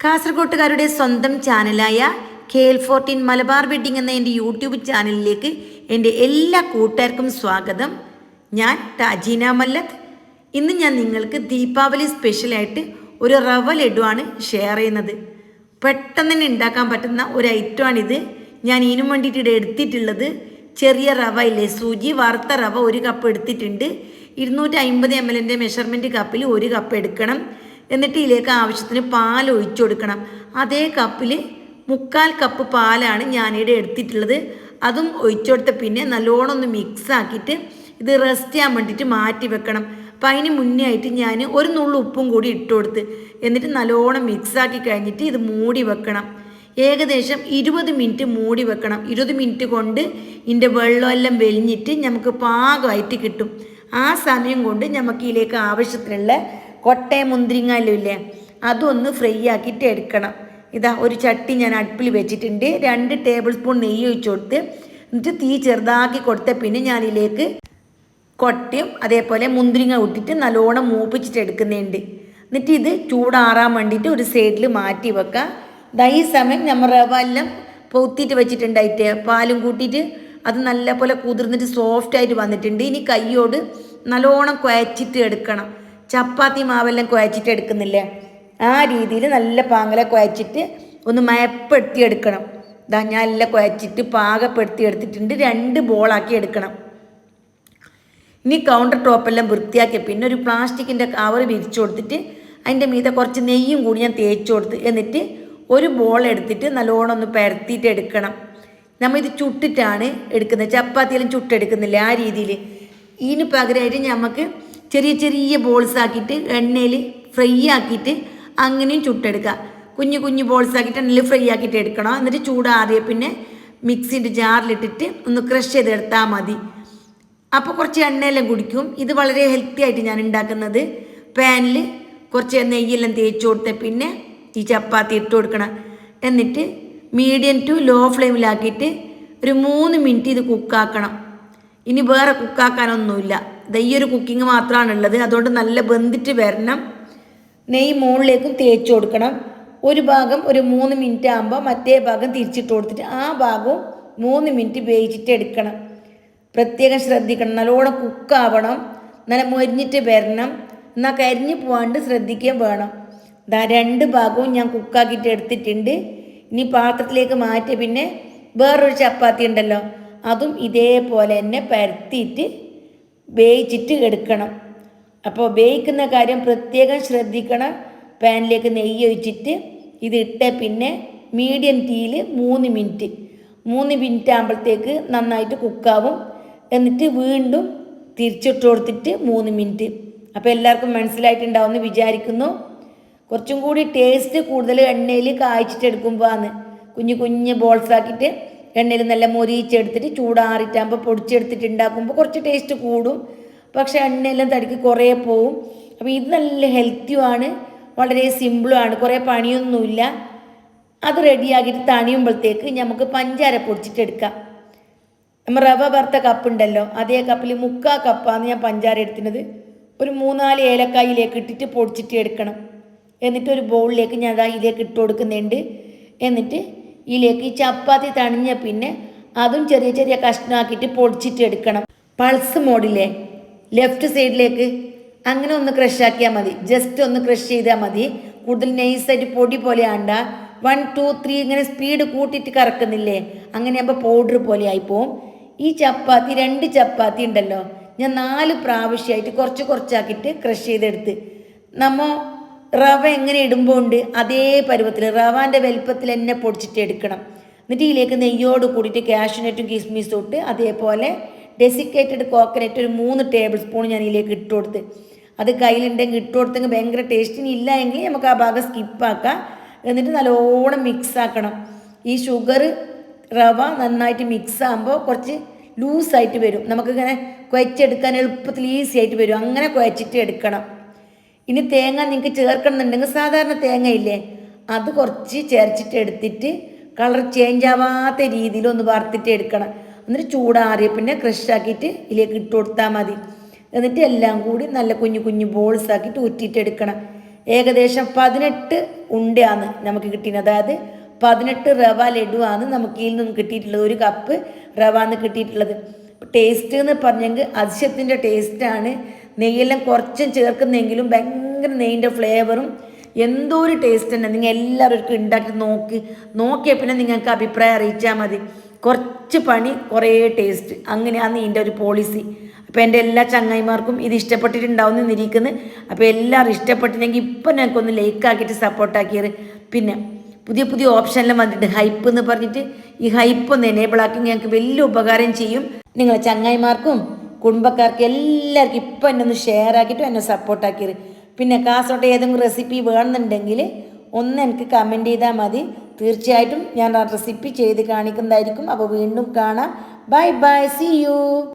കാസർഗോട്ടുകാരുടെ സ്വന്തം ചാനലായ K L fourteen Malabar wedding എന്ന എന്റെ യൂട്യൂബ് ചാനലിലേക്ക് എന്റെ എല്ലാ കൂട്ടുകാർക്കും സ്വാഗതം. ഞാൻ ടാജീന മല്ലത്ത്. ഇന്ന് ഞാൻ നിങ്ങൾക്ക് ദീപാവലി സ്പെഷ്യലായിട്ട് ഒരു റവ ലഡുവാണ് ഷെയർ ചെയ്യുന്നത്. പെട്ടെന്ന് തന്നെ ഉണ്ടാക്കാൻ പറ്റുന്ന ഒരു ഐറ്റമാണിത് ഞാൻ ഇതിനും വേണ്ടിയിട്ട് ഇവിടെ എടുത്തിട്ടുള്ളത് ചെറിയ റവ ഇല്ലേ? സൂചി വറുത്ത റവ ഒരു കപ്പ് എടുത്തിട്ടുണ്ട്. ഇരുന്നൂറ്റി അമ്പത് എം എല്ലിന്റെ മെഷർമെന്റ് കപ്പിൽ ഒരു കപ്പ് എടുക്കണം. എന്നിട്ട് ഇതിലേക്ക് ആവശ്യത്തിന് പാൽ ഒഴിച്ചു കൊടുക്കണം. അതേ കപ്പിൽ മുക്കാൽ കപ്പ് പാലാണ് ഞാനിവിടെ എടുത്തിട്ടുള്ളത്. അതും ഒഴിച്ചു കൊടുത്ത പിന്നെ നല്ലോണം ഒന്ന് മിക്സ് ആക്കിയിട്ട് ഇത് റെസ്റ്റ് ചെയ്യാൻ വേണ്ടിയിട്ട് മാറ്റി വെക്കണം. അപ്പം അതിന് മുന്നേ ആയിട്ട് ഞാൻ ഒരു നുള്ളു ഉപ്പും കൂടി ഇട്ട് കൊടുത്ത് എന്നിട്ട് നല്ലോണം മിക്സ് ആക്കി കഴിഞ്ഞിട്ട് ഇത് മൂടി വെക്കണം. ഏകദേശം ഇരുപത് മിനിറ്റ് മൂടി വെക്കണം. ഇരുപത് മിനിറ്റ് കൊണ്ട് ഇതിന്റെ വെള്ളമെല്ലാം വെലിഞ്ഞിട്ട് നമുക്ക് പാകമായിട്ട് കിട്ടും. ആ സമയം കൊണ്ട് നമുക്ക് ഇതിലേക്ക് ആവശ്യത്തിനുള്ള കൊട്ടയം മുന്തിരിങ്ങാലും ഇല്ലേ അതൊന്ന് ഫ്രൈ ആക്കിയിട്ട് എടുക്കണം. ഇതാ ഒരു ചട്ടി ഞാൻ അടുപ്പിൽ വെച്ചിട്ടുണ്ട്. രണ്ട് ടേബിൾ സ്പൂൺ നെയ്യ് ഒഴിച്ചു കൊടുത്ത് എന്നിട്ട് തീ ചെറുതാക്കി കൊടുത്ത പിന്നെ ഞാനിതിലേക്ക് കൊട്ടയും അതേപോലെ മുന്തിരിങ്ങ ഇട്ടിട്ട് നല്ലോണം മൂപ്പിച്ചിട്ട് എടുക്കുന്നുണ്ട്. എന്നിട്ട് ഇത് ചൂടാറാൻ വേണ്ടിയിട്ട് ഒരു സൈഡിൽ മാറ്റി വെക്കുക. ദാ ഈ സമയം നമ്മൾ റവ എല്ലാം പൊത്തിയിട്ട് വെച്ചിട്ടുണ്ടായിട്ട് പാലും കൂട്ടിയിട്ട് അത് നല്ലപോലെ കുതിർന്നിട്ട് സോഫ്റ്റായിട്ട് വന്നിട്ടുണ്ട്. ഇനി കൈയോട് നല്ലോണം കുഴച്ചിട്ട് എടുക്കണം. ചപ്പാത്തി മാവെല്ലാം കുഴച്ചിട്ട് എടുക്കുന്നില്ലേ? ആ രീതിയിൽ നല്ല പാങ്ങല കുഴച്ചിട്ട് ഒന്ന് മയപ്പെടുത്തി എടുക്കണം. ഇതാ ഞാൻ എല്ലാം കുഴച്ചിട്ട് പാകപ്പെടുത്തി എടുത്തിട്ടുണ്ട്. രണ്ട് ബോളാക്കി എടുക്കണം. ഇനി കൗണ്ടർ ടോപ്പെല്ലാം വൃത്തിയാക്കി പിന്നെ ഒരു പ്ലാസ്റ്റിക്കിന്റെ കവർ വിരിച്ചു കൊടുത്തിട്ട് അതിന്റെ മീതെ കുറച്ച് നെയ്യും കൂടി ഞാൻ തേച്ച് കൊടുത്ത് എന്നിട്ട് ഒരു ബോൾ എടുത്തിട്ട് നല്ലോണം ഒന്ന് പരത്തിയിട്ട് എടുക്കണം. നമ്മൾ ഇത് ചുട്ടിട്ടാണ് എടുക്കുന്നത്. ചപ്പാത്തിയെല്ലാം ചുട്ടെടുക്കുന്നില്ല ആ രീതിയിൽ. ഇതിന് പകരമായിട്ട് നമുക്ക് ചെറിയ ചെറിയ ബോൾസ് ആക്കിയിട്ട് എണ്ണയിൽ ഫ്രൈ ആക്കിയിട്ട് അങ്ങനെയും ചുട്ടെടുക്കുക. കുഞ്ഞു കുഞ്ഞു ബോൾസ് ആക്കിയിട്ട് എണ്ണയിൽ ഫ്രൈ ആക്കിയിട്ട് എടുക്കണം. എന്നിട്ട് ചൂടാറിയ പിന്നെ മിക്സിന്റെ ജാറിലിട്ടിട്ട് ഒന്ന് ക്രഷ് ചെയ്തെടുത്താൽ മതി. അപ്പോൾ കുറച്ച് എണ്ണയെല്ലാം കുടിക്കും. ഇത് വളരെ ഹെൽത്തി ആയിട്ട് ഞാൻ ഉണ്ടാക്കുന്നത്. പാനിൽ കുറച്ച് നെയ്യെല്ലാം തേച്ച് കൊടുത്ത പിന്നെ ഈ ചപ്പാത്തി ഇട്ട് കൊടുക്കണം. എന്നിട്ട് മീഡിയം ടു ലോ ഫ്ലെയിമിലാക്കിയിട്ട് ഒരു മൂന്ന് മിനിറ്റ് ഇത് കുക്കാക്കണം ഇനി വേറെ കുക്കാക്കാനൊന്നുമില്ല ഇത് ഈ ഒരു കുക്കിംഗ് മാത്രമാണ് ഉള്ളത് അതുകൊണ്ട് നല്ല വെന്തിട്ട് വരണം. നെയ്യ് മുകളിലേക്കും തേച്ച് കൊടുക്കണം. ഒരു ഭാഗം ഒരു മൂന്ന് മിനിറ്റ് ആകുമ്പോൾ മറ്റേ ഭാഗം തിരിച്ചിട്ട് കൊടുത്തിട്ട് ആ ഭാഗവും മൂന്ന് മിനിറ്റ് വേവിച്ചിട്ട് എടുക്കണം. പ്രത്യേകം ശ്രദ്ധിക്കണം. നല്ലോണം കുക്കാവണം നല്ല മൊരിഞ്ഞിട്ട് വരണം. എന്നാൽ കരിഞ്ഞു പോകാണ്ട് ശ്രദ്ധിക്കുകയും വേണം. ദാ രണ്ട് ഭാഗവും ഞാൻ കുക്കാക്കിയിട്ട് എടുത്തിട്ടുണ്ട്. ഇനി പാത്രത്തിലേക്ക് മാറ്റി പിന്നെ വേറൊരു ചപ്പാത്തി ഉണ്ടല്ലോ. അതും ഇതേപോലെ തന്നെ പരത്തിയിട്ട് വേവിച്ചിട്ട് എടുക്കണം. അപ്പോൾ വേവിക്കുന്ന കാര്യം പ്രത്യേകം ശ്രദ്ധിക്കണം. പാനിലേക്ക് നെയ്യ് ഒഴിച്ചിട്ട് ഇത് ഇട്ട പിന്നെ മീഡിയം തീയിൽ മൂന്ന് മിനിറ്റ് മൂന്ന് മിനിറ്റ് ആകുമ്പോഴത്തേക്ക് നന്നായിട്ട് കുക്കാവും. എന്നിട്ട് വീണ്ടും തിരിച്ചിട്ട് കൊടുത്തിട്ട് മൂന്ന് മിനിറ്റ്. അപ്പോൾ എല്ലാവർക്കും മനസ്സിലായിട്ടുണ്ടാവുമെന്ന് വിചാരിക്കുന്നു. കുറച്ചും കൂടി ടേസ്റ്റ് കൂടുതൽ എണ്ണയിൽ കായ്ച്ചിട്ട് ആണ് കുഞ്ഞു കുഞ്ഞ് ബോൾസ് ആക്കിയിട്ട് എണ്ണയിൽ നല്ല മൊരിയിച്ചെടുത്തിട്ട് ചൂടാറിട്ടാകുമ്പോൾ പൊടിച്ചെടുത്തിട്ട് ഉണ്ടാക്കുമ്പോൾ കുറച്ച് ടേസ്റ്റ് കൂടും. പക്ഷേ എണ്ണയെല്ലാം തടിക്ക് കുറേ പോവും. അപ്പോൾ ഇത് നല്ല ഹെൽത്തിയുമാണ് വളരെ സിമ്പിളുമാണ് കുറേ പണിയൊന്നുമില്ല. അത് റെഡിയാക്കിയിട്ട് തണിയുമ്പോഴത്തേക്ക് നമുക്ക് പഞ്ചാര പൊടിച്ചിട്ടെടുക്കാം നമ്മൾ റവ വറുത്ത കപ്പ് ഉണ്ടല്ലോ അതേ കപ്പിൽ മുക്കാ കപ്പാണ് ഞാൻ പഞ്ചാര എടുക്കുന്നത് ഒരു മൂന്നാൽ ഏലക്കായിലേക്ക് ഇട്ടിട്ട് പൊടിച്ചിട്ട് എടുക്കണം. എന്നിട്ട് ഒരു ബൗളിലേക്ക് ഞാൻ അതാ ഇതിലേക്ക് ഇട്ട് കൊടുക്കുന്നുണ്ട്. എന്നിട്ട് ഇതിലേക്ക് ഈ ചപ്പാത്തി തണിഞ്ഞ പിന്നെ അതും ചെറിയ ചെറിയ കഷ്ണമാക്കിയിട്ട് പൊടിച്ചിട്ട് എടുക്കണം. പൾസ് മോഡിലെ ലെഫ്റ്റ് സൈഡിലേക്ക് അങ്ങനെ ഒന്ന് ക്രഷ് ആക്കിയാൽ മതി. ജസ്റ്റ് ഒന്ന് ക്രഷ് ചെയ്താൽ മതി. കൂടുതൽ നൈസായിട്ട് പൊടി പോലെ ആണ്ട. വൺ ടു ത്രീ ഇങ്ങനെ സ്പീഡ് കൂട്ടിയിട്ട് കറക്കുന്നില്ലേ? അങ്ങനെ ആകുമ്പോൾ പൗഡർ പോലെ ആയിപ്പോവും. ഈ ചപ്പാത്തി രണ്ട് ചപ്പാത്തി ഉണ്ടല്ലോ. ഞാൻ നാല് പ്രാവശ്യമായിട്ട് കുറച്ച് കുറച്ചാക്കിയിട്ട് ക്രഷ് ചെയ്തെടുത്ത്. നമ്മ റവ എങ്ങനെ ഇടുമ്പോൾ ഉണ്ട് അതേ പരുവത്തിൽ റവാന്റെ വലിപ്പത്തിൽ തന്നെ പൊടിച്ചിട്ട് എടുക്കണം. എന്നിട്ട് ഇതിലേക്ക് നെയ്യോട് കൂടിയിട്ട് കാഷ്യൂനട്ടും കിസ്മിസും ഇട്ട് അതേപോലെ ഡെസിക്കേറ്റഡ് കോക്കനട്ട് ഒരു മൂന്ന് ടേബിൾ സ്പൂൺ ഞാൻ ഇതിലേക്ക് ഇട്ട് കൊടുത്ത്. അത് കയ്യിലുണ്ടെങ്കിൽ ഇട്ട് കൊടുത്തെങ്കിൽ ഭയങ്കര ടേസ്റ്റിന് ഇല്ല എങ്കിൽ നമുക്ക് ആ ഭാഗം സ്കിപ്പാക്കാം എന്നിട്ട് നല്ലോണം മിക്സ് ആക്കണം. ഈ ഷുഗർ റവ നന്നായിട്ട് മിക്സ് ആകുമ്പോൾ കുറച്ച് ലൂസായിട്ട് വരും. നമുക്കിങ്ങനെ കുഴച്ചെടുക്കാൻ എളുപ്പത്തിൽ ഈസി ആയിട്ട് വരും. അങ്ങനെ കുഴച്ചിട്ട് എടുക്കണം. ഇനി തേങ്ങ നിങ്ങൾക്ക് ചേർക്കണമെന്നുണ്ടെങ്കിൽ സാധാരണ തേങ്ങയില്ലേ? അത് കുറച്ച് ചേർച്ചിട്ട് എടുത്തിട്ട് കളർ ചേഞ്ച് ആവാത്ത രീതിയിൽ ഒന്ന് വറുത്തിട്ട് എടുക്കണം. എന്നിട്ട് ചൂടാറിയ പിന്നെ ക്രഷാക്കിയിട്ട് ഇതിലേക്ക് ഇട്ട് കൊടുത്താൽ മതി. എന്നിട്ട് എല്ലാം കൂടി നല്ല കുഞ്ഞു കുഞ്ഞു ബോൾസ് ആക്കിയിട്ട് ഊറ്റിയിട്ട് എടുക്കണം. ഏകദേശം പതിനെട്ട് ഉണ്ടയാണ് നമുക്ക് കിട്ടിയത്. അതായത് പതിനെട്ട് റവ ലഡുവാണ് നമുക്ക് ഇതിൽ നിന്ന് കിട്ടിയിട്ടുള്ളത്. ഒരു കപ്പ് റവ എന്ന് കിട്ടിയിട്ടുള്ളത്. ടേസ്റ്റ് എന്ന് പറഞ്ഞെങ്കിൽ അതിശയത്തിന്റെ ടേസ്റ്റാണ് നെയ്യെല്ലാം കുറച്ചും ചേർക്കുന്നെങ്കിലും ഭയങ്കര നെയ്യിന്റെ ഫ്ലേവറും എന്തോ ഒരു ടേസ്റ്റ് തന്നെ. നിങ്ങൾ എല്ലാവർക്കും ഉണ്ടാക്കി നോക്കി നോക്കിയ പിന്നെ നിങ്ങൾക്ക് അഭിപ്രായം അറിയിച്ചാൽ മതി. കുറച്ച് പണി കുറേ ടേസ്റ്റ് അങ്ങനെയാണ് ഇതിന്റെ ഒരു പോളിസി അപ്പോൾ എന്റെ എല്ലാ ചങ്ങായിമാർക്കും ഇത് ഇഷ്ടപ്പെട്ടിട്ടുണ്ടാവും എന്നിരിക്കുന്നത് അപ്പോൾ എല്ലാവരും ഇഷ്ടപ്പെട്ടില്ലെങ്കിൽ ഇപ്പം ഞങ്ങൾക്കൊന്ന് ലൈക്കാക്കിയിട്ട് സപ്പോർട്ടാക്കിയത് പിന്നെ പുതിയ പുതിയ ഓപ്ഷനെല്ലാം വന്നിട്ട് ഹൈപ്പ് എന്ന് പറഞ്ഞിട്ട് ഈ ഹൈപ്പ് ഒന്ന് എനേബിൾ ആക്കി ഞങ്ങൾക്ക് വലിയ ഉപകാരം ചെയ്യും. നിങ്ങളെ ചങ്ങായിമാർക്കും കുടുംബക്കാർക്കും എല്ലാവർക്കും ഇപ്പം എന്നെ ഒന്ന് ഷെയർ ആക്കിയിട്ടും എന്നെ സപ്പോർട്ടാക്കിയത് പിന്നെ കാസോട്ട് ഏതെങ്കിലും റെസിപ്പി വേണമെന്നുണ്ടെങ്കിൽ ഒന്ന് എനിക്ക് കമന്റ് ചെയ്താൽ മതി. തീർച്ചയായിട്ടും ഞാൻ ആ റെസിപ്പി ചെയ്ത് കാണിക്കുന്നതായിരിക്കും. അപ്പോൾ വീണ്ടും കാണാം. Bye bye C U